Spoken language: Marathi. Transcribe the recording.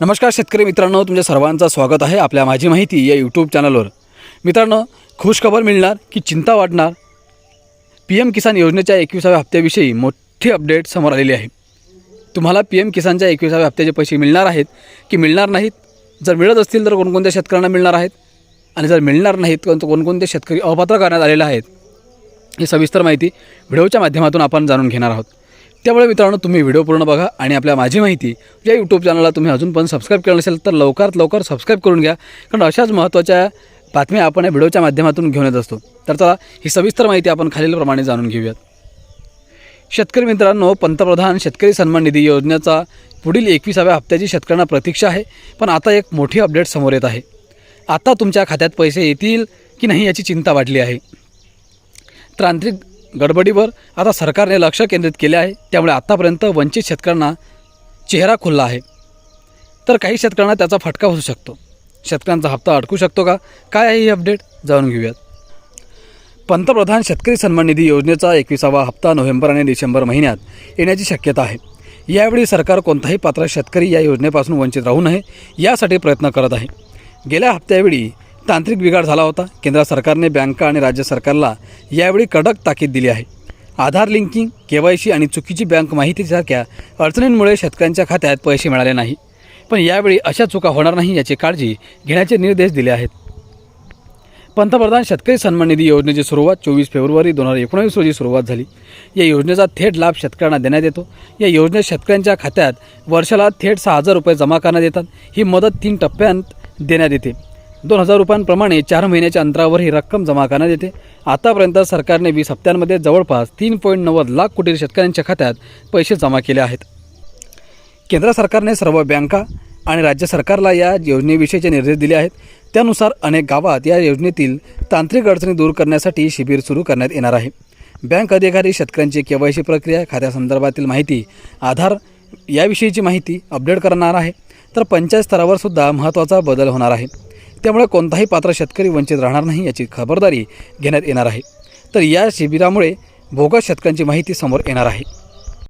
नमस्कार शेतकरी मित्रांनो तुमच्या सर्वांचं स्वागत आहे आपल्या माझी माहिती या यूट्यूब चॅनलवर मित्रांनो खुशखबर मिळणार की चिंता वाटणार? पी एम किसान योजनेच्या एकविसाव्या हप्त्याविषयी मोठी अपडेट समोर आलेली आहे. तुम्हाला पी एम किसानच्या एकविसाव्या हप्त्याचे पैसे मिळणार आहेत की मिळणार नाहीत? जर मिळत असतील तर कोणकोणत्या शेतकऱ्यांना मिळणार आहेत? आणि जर मिळणार नाहीत तर कोणकोणते शेतकरी अपात्र करण्यात आलेले आहेत? ही सविस्तर माहिती व्हिडिओच्या माध्यमातून आपण जाणून घेणार आहोत. त्यामुळे मित्रांनो तुम्ही व्हिडिओ पूर्ण बघा आणि आपल्या माझी माहिती या यूट्यूब चॅनलला तुम्ही अजून पण सबस्क्राईब केलं नसेल तर लवकरात लवकर सबस्क्राईब करून घ्या. कारण अशाच महत्त्वाच्या बातम्या आपण या व्हिडिओच्या माध्यमातून घेऊन येत असतो. तर चला ही सविस्तर माहिती आपण खालीलप्रमाणे जाणून घेऊयात. शेतकरी मित्रांनो पंतप्रधान शेतकरी सन्मान निधी योजनेचा पुढील एकविसाव्या हप्त्याची शेतकऱ्यांना प्रतीक्षा आहे पण आता एक मोठी अपडेट समोर येत आहे. आता तुमच्या खात्यात पैसे येतील की नाही याची चिंता वाढली आहे. तांत्रिक गडबडीवर आता सरकारने लक्ष केंद्रित केले आहे. त्यामुळे आत्तापर्यंत वंचित शेतकऱ्यांना चेहरा खुलला आहे. तर काही शेतकऱ्यांना त्याचा फटका बसू शकतो. शेतकऱ्यांचा हप्ता अडकू शकतो का? काय आहे ही अपडेट? जाणून घेऊयात. पंतप्रधान शेतकरी सन्मान निधी योजनेचा एकविसावा हप्ता नोव्हेंबर आणि डिसेंबर महिन्यात येण्याची शक्यता आहे. यावेळी सरकार कोणताही पात्र शेतकरी या योजनेपासून वंचित राहू नये यासाठी प्रयत्न करत आहे. गेल्या हप्त्यावेळी तांत्रिक बिघाड झाला होता. केंद्र सरकारने बँका आणि राज्य सरकारला यावेळी कडक ताकीद दिली आहे. Aadhaar linking K Y C आणि चुकीची बँक माहितीसारख्या अडचणींमुळे शेतकऱ्यांच्या खात्यात पैसे मिळाले नाही. पण यावेळी अशा चुका होणार नाही याची काळजी घेण्याचे निर्देश दिले आहेत. पंतप्रधान शेतकरी सन्मान निधी योजनेची सुरुवात चोवीस फेब्रुवारी दोन हजार एकोणावीस रोजी सुरुवात झाली. या योजनेचा थेट लाभ शेतकऱ्यांना देण्यात येतो. या योजनेत शेतकऱ्यांच्या खात्यात वर्षाला थेट सहा हजार रुपये जमा करण्यात येतात. ही मदत तीन टप्प्यांत देण्यात येते. दोन हजार रुपयांप्रमाणे चार महिन्याच्या अंतरावर ही रक्कम जमा करण्यात येते. आतापर्यंत सरकारने वीस हप्त्यांमध्ये जवळपास तीन पॉईंट नव्वद लाख कोटी शेतकऱ्यांच्या खात्यात पैसे जमा केले आहेत. केंद्र सरकारने सर्व बँका आणि राज्य सरकारला या योजनेविषयीचे निर्देश दिले आहेत. त्यानुसार अनेक गावात या योजनेतील तांत्रिक अडचणी दूर करण्यासाठी शिबिर सुरू करण्यात येणार आहे. बँक अधिकारी शेतकऱ्यांची के वाय सी प्रक्रिया खात्यासंदर्भातील माहिती आधार याविषयीची माहिती अपडेट करणार आहे. तर पंचायत स्तरावर सुद्धा महत्त्वाचा बदल होणार आहे. त्यामुळे कोणताही पात्र शेतकरी वंचित राहणार नाही याची खबरदारी घेण्यात येणार आहे. तर या शिबिरामुळे बोगस शेतकऱ्यांची माहिती समोर येणार आहे.